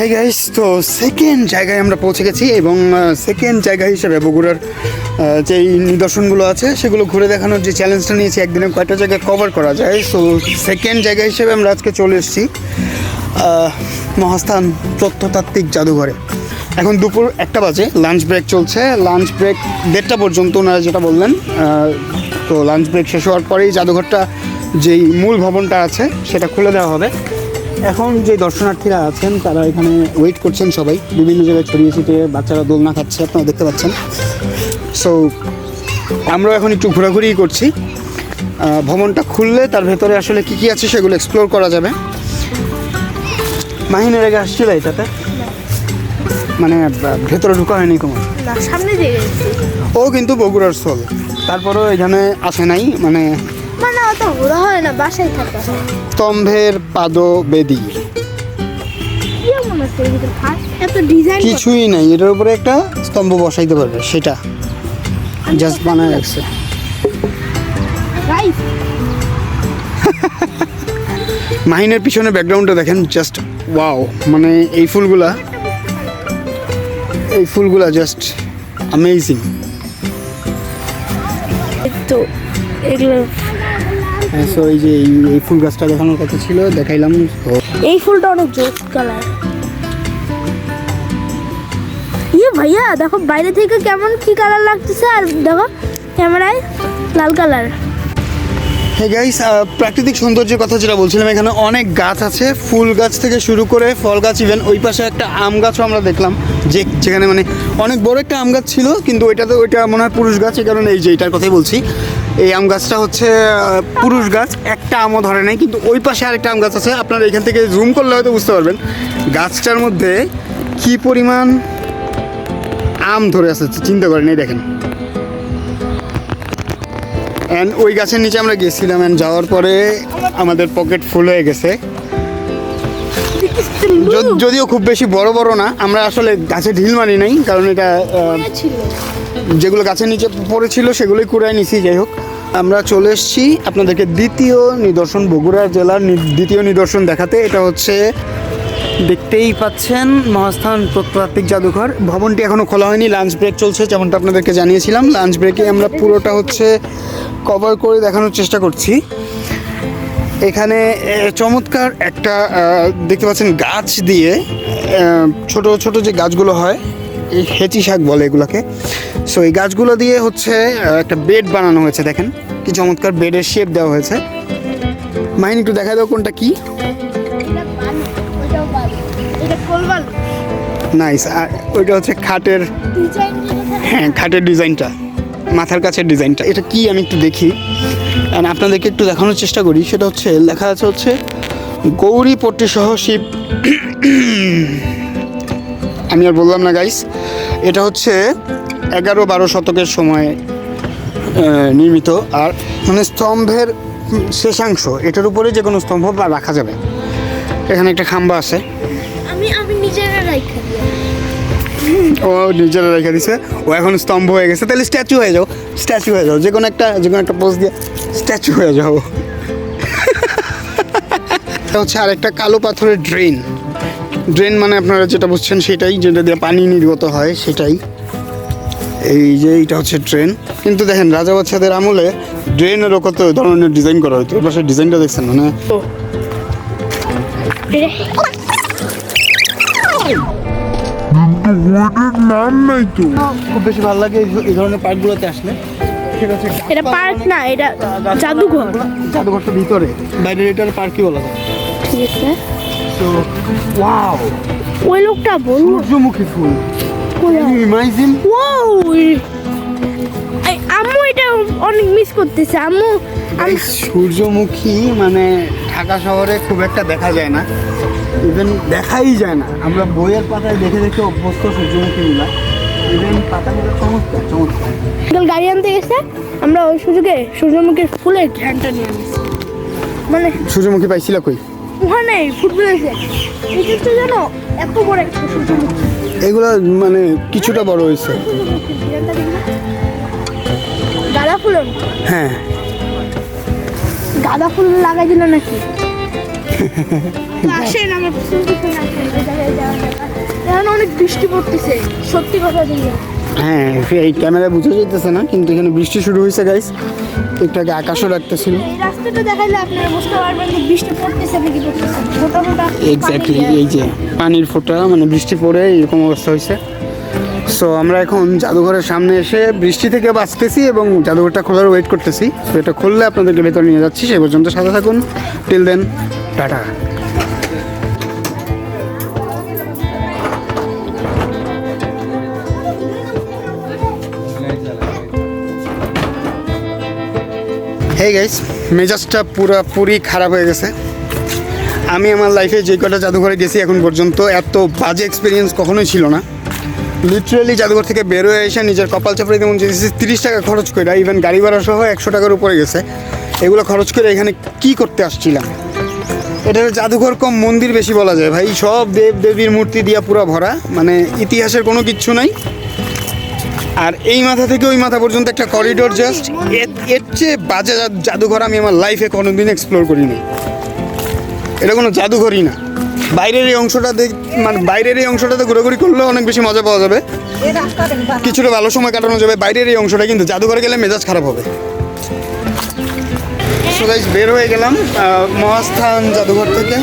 Hi guys তো second জায়গায় আমরা পৌঁছে গেছি এবং সেকেন্ড জায়গা হিসেবে বগুড়ার যেই নিদর্শনগুলো আছে সেগুলো ঘুরে দেখানোর যে চ্যালেঞ্জটা নিয়েছি, একদিনে কয়টা জায়গায় কভার করা যায়। সো সেকেন্ড জায়গা হিসেবে আমরা আজকে চলে এসেছি মহাস্থান প্রত্নতাত্ত্বিক জাদুঘরে। এখন দুপুর একটা বাজে লাঞ্চ ব্রেক চলছে। লাঞ্চ ব্রেক দেড়টা পর্যন্ত ওনারা যেটা বললেন তো লাঞ্চ ব্রেক শেষ হওয়ার পরেই জাদুঘরটা যেই মূল ভবনটা আছে সেটা খুলে দেওয়া হবে। এখন যে দর্শনার্থীরা আছেন তারা এখানে ওয়েট করছেন সবাই। বিভিন্ন জায়গায় ছড়িয়ে ছিটিয়ে বাচ্চারা দোলনা খাচ্ছে আপনারা দেখতে পাচ্ছেন। সো আমরা এখন একটু ঘোরাঘুরি করছি। ভবনটা খুললে তার ভেতরে আসলে কী কী আছে সেগুলো এক্সপ্লোর করা যাবে। মাহিনের আগে আসছিল এটাতে? মানে ভেতরে ঢুকা হয়নি কোনো সামনে ও কিন্তু বগুড়ার সোল। তারপরেও এখানে আসে নাই মানে মানে অত ঘোরা হয় না বাসায় থাকা। স্তম্ভের পাদবেদী। কিছুই নাই এটার উপরে একটা স্তম্ভ বসাইতে পারবে সেটা। জাস্ট বানায় রাখছে। মাহিনের পিছনে ব্যাকগ্রাউন্ডটা দেখেন জাস্ট ওয়াও মানে এই ফুলগুলা এই ফুলগুলা জাস্ট অ্যামেজিং তো এগুলো সো এই যে এই ফুল গাছটা দেখানোর কথা ছিল, দেখাইলাম। এই ফুলটা অনেক জোস কালার। ইয়ে ভাইয়া, দেখো বাইরে থেকে কেমন কি কালার লাগতেছে আর দেখো ক্যামেরায় লাল কালার। গাইস প্রাকৃতিক সৌন্দর্যের কথা যেটা বলছিলাম, এখানে অনেক গাছ আছে। ফুল গাছ থেকে শুরু করে ফল গাছ ইভেন ওই পাশে একটা আম গাছও আমরা দেখলাম, যে যেখানে মানে অনেক বড় একটা আম গাছ ছিল, কিন্তু ওইটাতে ওইটা মনে হয় পুরুষ গাছ, এই কারণে এই যে এটার কথাই বলছি। এই আম গাছটা হচ্ছে পুরুষ গাছ, একটা আমও ধরে নাই, কিন্তু ওই পাশে আরেকটা আম গাছ আছে। আপনারা এখান থেকে জুম করলে হয়তো বুঝতে পারবেন, গাছটার মধ্যে কি পরিমাণ আম ধরে আছে, চিন্তা করেন, এই দেখেন। অ্যান্ড ওই গাছের নিচে আমরা গেছিলাম অ্যান্ড যাওয়ার পরে আমাদের পকেট ফুল হয়ে গেছে। যদিও খুব বেশি বড় বড় না আমরা আসলে গাছে ঢিল মারি নাই কারণ এটা যেগুলো গাছের নিচে পড়েছিল সেগুলোই কুড়াই নিছি যাই হোক। আমরা চলে এসেছি আপনাদেরকে দ্বিতীয় নিদর্শন বগুড়া জেলার দ্বিতীয় নিদর্শন দেখাতে। এটা হচ্ছে দেখতেই পাচ্ছেন মহাস্থান প্রত্নতাত্ত্বিক জাদুঘর। ভবনটি এখনও খোলা হয়নি লাঞ্চ ব্রেক চলছে, যেমনটা আপনাদেরকে জানিয়েছিলাম। লাঞ্চ ব্রেকে আমরা পুরোটা হচ্ছে কভার করে দেখানোর চেষ্টা করছি। এখানে চমৎকার একটা দেখতে পাচ্ছেন গাছ দিয়ে ছোট ছোট যে গাছগুলো হয়, এই হেঁচি শাক বলে এগুলোকে। সো এই গাছগুলো দিয়ে হচ্ছে একটা বেড বানানো হয়েছে, দেখেন। কি চমৎকার বেডের শেপ দেওয়া হয়েছে। মাইন একটু দেখা দাও কোনটা কি? নাইস আর ওইটা হচ্ছে খাটের হ্যাঁ খাটের ডিজাইনটা। মাথার কাছের ডিজাইনটা। এটা কি আমি একটু দেখি। আর আপনাদেরকে একটু দেখানোর চেষ্টা করি। সেটা হচ্ছে লেখা আছে হচ্ছে গৌরী পট্টি সহ শিব। আমি আর বললাম না গাইস এটা হচ্ছে এগারো বারো শতকের সময় নির্মিত। আর মানে স্তম্ভের শেষাংশ এটার উপরে যে কোনো স্তম্ভ বা রাখা যাবে। এখানে একটা খাম্বা আছে। ও নিজেরা রেখে দিছে। ও এখন স্তম্ভ হয়ে গেছে। তাহলে স্ট্যাচু হয়ে যাও। স্ট্যাচু হয়ে যাও। যে কোনো একটা যে কোনো একটা পোজ দিয়ে স্ট্যাচু হয়ে যাও। এটা হচ্ছে আরেকটা কালো পাথরের ড্রেন ড্রেন মানে আপনারা যেটা বুঝছেন সেটাই যেটা দিয়ে পানি নির্গত হয় সেটাই। এই যে এইটা হচ্ছে ট্রেন কিন্তু দেখেন রাজা বাচ্চাদের আমলে ড্রেনেরও কত ধরনের ডিজাইন করা হতো এর পাশে ডিজাইনটা দেখছেন মানে খুব বেশি ভালো লাগে এই- ধরনের পার্কগুলোতে আসলে। এটা পার্ক না এটা জাদুঘর। জাদুঘরটার ভিতরে। বাইরের এটার পার্কই বলা যায়। ঠিক আছে। তো ওয়াও ওই লোকটা বলল সূর্যমুখী ফুল। ইমাজিন ওয়াও আম্মু এটা অনেক মিস করতেছে। আম্মু আম- সূর্যমুখী মানে ঢাকা শহরে খুব একটা দেখা যায় না। ইভেন দেখাই যায় না। আমরা বইয়ের পাতায় দেখে দেখে অভ্যস্ত সূর্যমুখীগুলা ইভেন পাতাগুলো চমৎকার চমৎকার। গাড়ি আনতে গেছে আমরা ওই সুযোগে সূর্যমুখীর ফুলের ঘ্যানটা নিয়ে আনিছি। মানে সূর্যমুখী পাইছিল কই? ওখানে ফুটবল আছে এটা জানো এত বড় একটা সূর্যমুখী। এগুলো মানে কিছুটা বড় হয়েছে। সূর্যমুখী? গাঁদা মতো। হ্যাঁ। গাঁদা ফুল লাগাই দিল নাকি? আসেন আমার পিছন পিছন আসেন। এই জায়গায় যাওয়া যাক। এখন অনেক বৃষ্টি পড়তেছে সত্যি কথা দিয়ে হ্যাঁ এই ক্যামেরা বুঝে যেতেছে না কিন্তু এখানে বৃষ্টি শুরু হয়েছে গাইস একটু আগে আকাশও রাখতেছিল এই রাস্তাটা দেখাইলে আপনারা বুঝতে পারবেন যে বৃষ্টি পড়তেছে নাকি পড়তেছে ফোটা ফোটা এক্স্যাক্টলি এই যে পানির ফোঁটা মানে বৃষ্টি পড়ে এরকম অবস্থা হয়েছে। সো আমরা এখন জাদুঘরের সামনে এসে বৃষ্টি থেকে বাঁচতেছি এবং জাদুঘরটা খোলার ওয়েট করতেছি। তো এটা খুললে আপনাদেরকে ভেতরে নিয়ে যাচ্ছি সে পর্যন্ত সাথে থাকুন। Till then tata. Hey guys মেজাজটা পুরোপুরি খারাপ হয়ে গেছে। আমি আমার লাইফে যে কটা জাদুঘরে গেছি এখন পর্যন্ত, এত বাজে এক্সপিরিয়েন্স কখনোই ছিল না। লিটারেলি জাদুঘর থেকে বেরোয় এসে নিজের কপাল চাপড়ে যেমন যেতেছি তিরিশ টাকা খরচ করে ইভেন গাড়ি ভাড়া সহ একশো টাকার উপরে গেছে। এগুলো খরচ করে এখানে কি করতে আসছিলাম? এটা জাদুঘর কম মন্দির বেশি বলা যায় ভাই। সব দেব দেবীর মূর্তি দিয়া পুরো ভরা। মানে ইতিহাসের কোনো কিচ্ছু নাই। আর এই মাথা থেকে ওই মাথা পর্যন্ত একটা করিডোর জাস্ট এর চেয়ে বাজে জাদুঘর আমি আমার লাইফে কোনোদিন এক্সপ্লোর করিনি। এটা কোনো জাদুঘরই না। বাইরের এই অংশটা দেখ মানে বাইরের এই অংশটাতে ঘোরাঘুরি করলে অনেক বেশি মজা পাওয়া যাবে। কিছুটা ভালো সময় কাটানো যাবে। বাইরের এই অংশটা কিন্তু জাদুঘরে গেলে মেজাজ খারাপ হবে। সো গাইস বের হয়ে গেলাম মহাস্থান জাদুঘর থেকে।